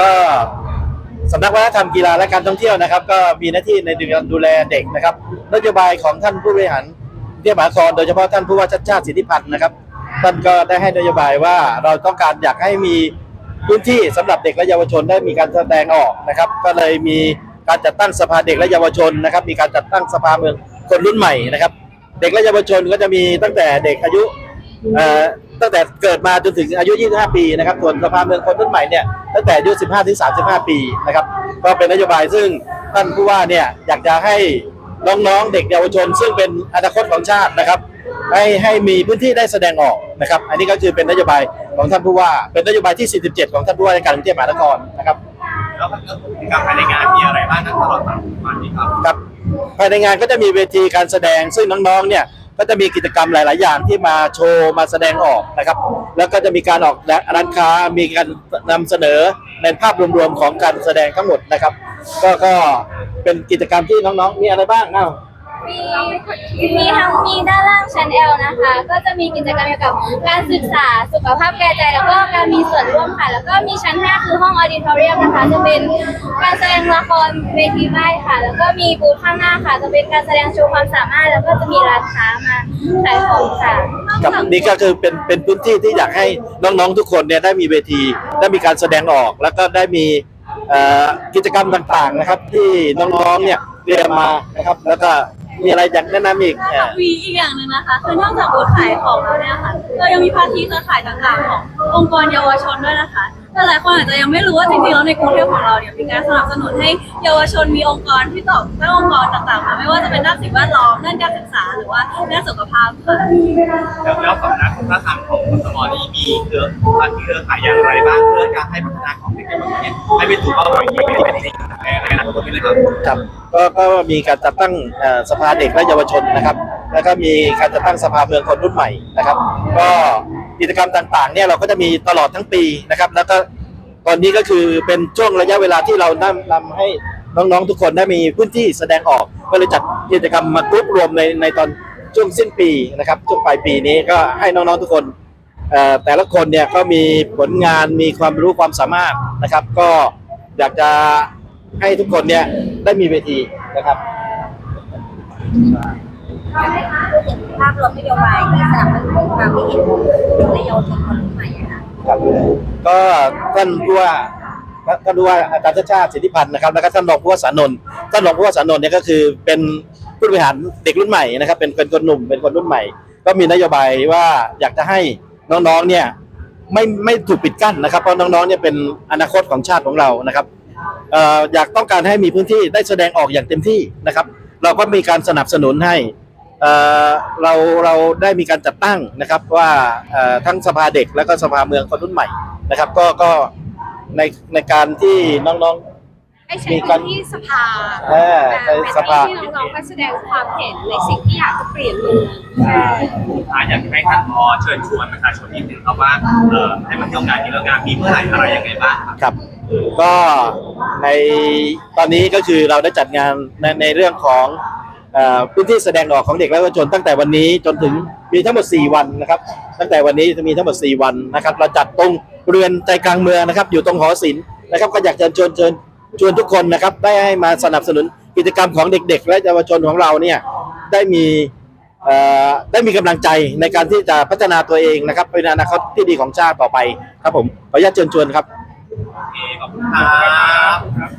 ก็สำนักวัฒนธรรมกีฬาและการท่องเที่ยวนะครับ ก็มีหน้าที่ในการดูแลเด็กนะครับนโยบายของท่านผู้บริหารกรุงเทพมหานครโดยเฉพาะท่านผู้ว่าชัดชาติสิทธิพันธ์นะครับท่านก็ได้ให้นโยบายว่าเราต้องการอยากให้มีพื้นที่สำหรับเด็กและเยาวชนได้มีการแสดงออกนะครับ ก็เลยมีการจัดตั้งสภาเด็กและเยาวชนนะครับ มีการจัดตั้งสภาเมืองคนรุ่นใหม่นะครับ เด็กและเยาวชนก็จะมีตั้งแต่เด็กอายุ ตั้งแต่เกิดมาจนถึงอายุ 25 ปีนะครับส่วนสภาเมืองคนรุ่นใหม่เนี่ยตั้งแต่อายุ 15 ถึง 35 ปีนะครับ ก็เป็นนโยบายซึ่งท่านผู้ว่าเนี่ยอยากจะให้น้องๆเด็กเยาวชน ซึ่งเป็นอนาคตของชาตินะครับ ให้ให้มีพื้นที่ได้แสดงออกนะครับ อันนี้ก็คือเป็นนโยบายของท่านผู้ว่าเป็นนโยบายที่ 47 ของท่านผู้ว่าราชการกรุงเทพมหานครนะครับแล้วกิจกรรมภายในงานมีอะไรบ้างนะตลอดสามวันนี้ครับครับภายในงานก็จะมีเวทีการแสดงซึ่งน้องๆเนี่ย ก็จะมีกิจกรรมหลาย ๆ อย่างที่มาโชว์มาแสดงออกนะครับ แล้วก็จะมีการออกร้านค้ามีการนำเสนอในภาพรวม ๆ ของการแสดงทั้งหมดนะครับ ก็ก็เป็นกิจกรรมที่น้อง ๆ มีอะไรบ้างอ้าว มีมีทั้งมีด้านล่างชั้น L นะคะ ก็จะมีกิจกรรมเกี่ยวกับการศึกษาสุขภาพกายใจ แล้วก็การมีส่วนร่วมค่ะ แล้วก็มีชั้น 5 คือห้องออดิทอเรียมนะคะ จะเป็นการแสดงละครเวทีใบ้ค่ะ แล้วก็มีบูธข้างหน้าค่ะ จะเป็นการแสดงโชว์ความสามารถ แล้วก็จะมีร้านค้ามาขายของค่ะ กับนี่ก็คือเป็นเป็นพื้นที่ที่อยากให้น้องๆทุกคนเนี่ยได้มีเวทีได้มีการแสดงออกแล้วก็ได้มีเอ่อกิจกรรมต่างๆนะครับ ที่น้องๆเนี่ยเตรียมมานะครับ แล้วก็ มีอะไรอยากแนะนำอีกเอ่อมีอีกอย่างหนึ่งนะคะ คือนอกจากบูธขายของแล้วเนี่ยค่ะเรายังมีภาคีเครือข่ายต่างๆ ขององค์กรเยาวชนด้วยนะคะแต่หลายคนอาจจะยังไม่รู้ว่าจริงๆแล้วในกรุงเทพของเราเนี่ยมีการสนับสนุนให้เยาวชนมีองค์กรที่ตอบตั้งองค์กรต่างๆมาไม่ว่าจะเป็นด้านสิ่งแวดล้อมด้านการศึกษาหรือว่าด้านสุขภาพค่ะแล้วแล้วสำนักวัฒนธรรมของกสมนี้มีเครือภาคีเครือข่ายอย่างไรบ้างเพื่อการให้พัฒนาของเด็กในประเทศให้ไปสู่เป้าหมายที่เป็นจริง ในอนาคตนะครับครับก็ก็มีการจัดตั้งสภาเด็กและเยาวชนนะครับ แล้วก็มีการจัดตั้งสภาเมืองคนรุ่นใหม่นะครับ ก็กิจกรรมต่างๆเนี่ยเราก็จะมีตลอดทั้งปีนะครับ แล้วก็ตอนนี้ก็คือเป็นช่วงระยะเวลาที่เรานำนำให้น้องๆทุกคนได้มีพื้นที่แสดงออกก็เลยจัดกิจกรรมมากรุ๊ปรวมในในตอนช่วงสิ้นปีนะครับช่วงปลายปีนี้ก็ให้น้องๆทุกคนแต่ละคนเนี่ยก็มีผลงานมีความรู้ความสามารถนะครับ ก็อยากจะ ให้ทุกคนเนี่ยได้มีเวทีนะครับภาพรวมนโยบายที่สนับสนุนความคิดเห็นของในเยาวชนคนรุ่นใหม่ค่ะครับก็ท่านผู้ว่าท่านผู้ว่าอาจารย์ชาติชาติสิทธิพันธ์นะครับแล้วก็ท่านรองผู้ว่าสานนท์ท่านรองผู้ว่าสานนท์เนี่ยก็คือเป็นผู้บริหารเด็กรุ่นใหม่นะครับ เป็นเป็นคนหนุ่มเป็นคนรุ่นใหม่ ก็มีนโยบายว่าอยากจะให้น้องๆเนี่ยไม่ไม่ถูกปิดกั้นนะครับเพราะน้องๆเนี่ยเป็นอนาคตของชาติของเรานะครับเอ่ออยากต้องการให้มีพื้นที่ได้แสดงออกอย่างเต็มที่นะครับ เราก็มีการสนับสนุนให้เอ่อเราเราได้มีการจัดตั้งนะครับว่าเอ่อทั้งสภาเด็กแล้วก็สภาเมืองคนรุ่นใหม่นะครับ ก็ก็ในในการที่น้องไอ้ใช้มีพื้การนที่สภาเออแต่ในเป็นสภาที่ที่น้องๆก็แสดงความเห็นในสิ่งที่อยากจะเปลี่ยนเมืองใช่ท้ายอยากให้ท่านพอเชิญชวนประชาชนนิดนึงครับว่าเอ่อให้มาเที่ยวงานนี้แล้วงานมีเมื่อไหร่อะไรยังไงบ้างครับๆครับ ก็ในตอนนี้ก็คือเราได้จัดงานในในเรื่องของอพื้นที่แสดงออกของเด็กและเยาวชนตั้งแต่วันนี้จนถึงมีทั้งหมด 4 วันนะครับ ตั้งแต่วันนี้จะมีทั้งหมด 4 วันนะครับ เราจัดตรงบริเวณใจกลางเมืองนะครับ อยู่ตรงหอศิลป์นะครับก็อยากเชิญเชิญชวนทุกคนนะครับ ได้ให้มาสนับสนุนกิจกรรมของเด็ก ๆ และเยาวชนของเราเนี่ยได้มีได้มีกำลังใจในการที่จะพัฒนาตัวเองนะครับเป็นอนาคตที่ดีของชาติต่อไปครับผมขออนุญาตเชิญชวนครับ โอเคขอบคุณครับ